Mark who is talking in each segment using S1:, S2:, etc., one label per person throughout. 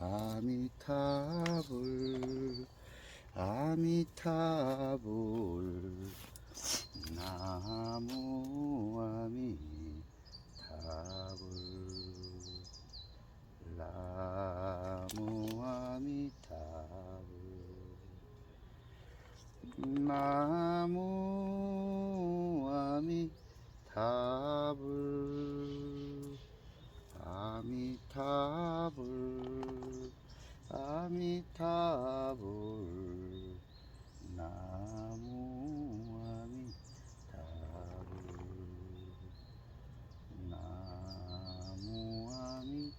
S1: 아미타불 아미타불 나무 아미타불 나무 아미타불 나무 아미타불 아미타불 아미타불 나무 아미타불 나무 아미타불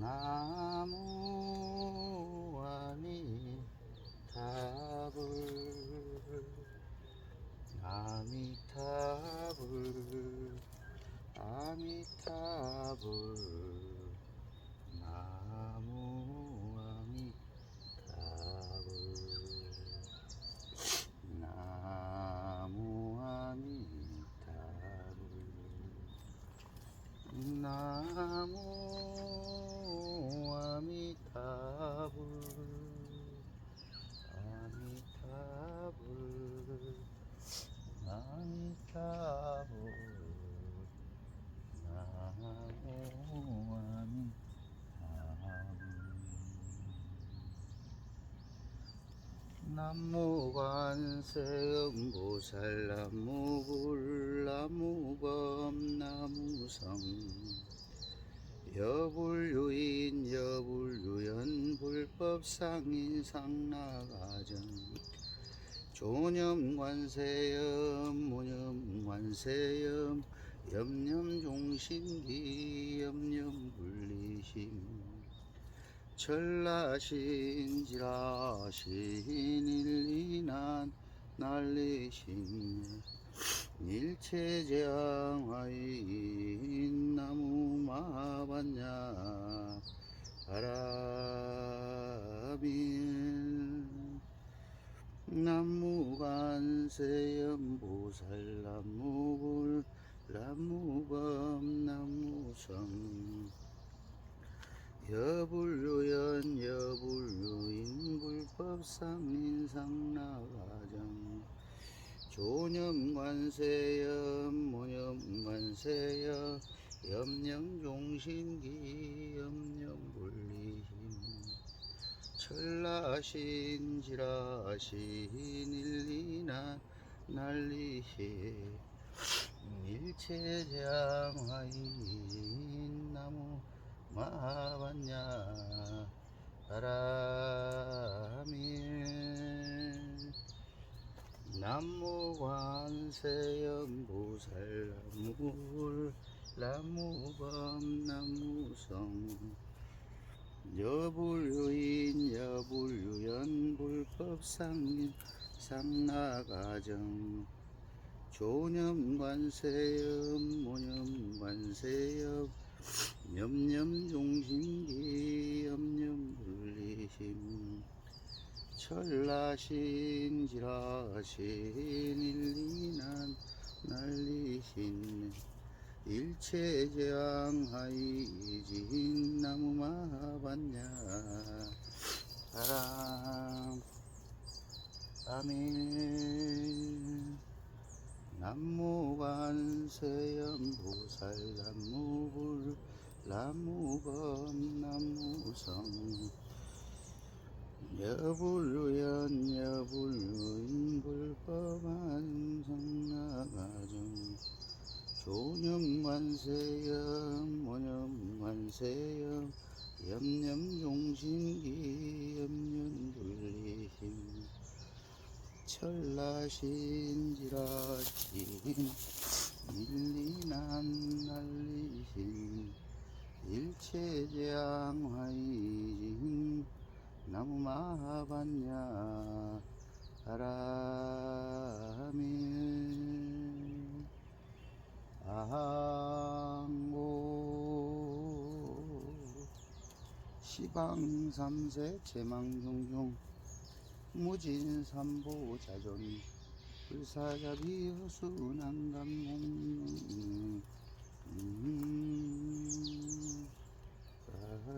S1: 나무 아미타불 아미타불 아미타불 나무 아미타불 나무 아미타불 나무 아미타불 아미타불 아미타불 나무 아미타불 남무 관세음보살 남무불 남무범 남무성. 여불유인 여불유연 불법상인 상나가정. 조념관세âm 모념관세âm 염념종신기 염념불리심 철라신 지라 신 일리난 난리신 일체재앙하인 나무 마반야 바라밀 남무관세음보살 남무불 남무범 남무성 여불요연 여불유인 불법상인 상나가정. 조념관세âm 모념관세여 염념종신기 염념불리힘 철라신 지라신 일리나 난리시 나무 마반야 바라밀 남무관세음보살 남무불 남무범 남무성 여불유인 여불유연 불법상인 상나가정 조념관세음 모념관세음 염념종신기 염념불리심 철라신 지라신 일리난 난리신 일체재앙하이진 나무마반야 바람 아멘. 남무관세음보살 남무불 남무범 남무성 여불유연 여불유인 불법한 성나가정. 조념관세âm 모념관세âm 염념종신기 염념불리힘. 철라신 지라신 밀리난 난리신 일 체재앙화이진 나무 마반야 바람에 아항고 시방삼세 제망종종 무진삼보 자존 불사자비 후수난감홍 음, 아,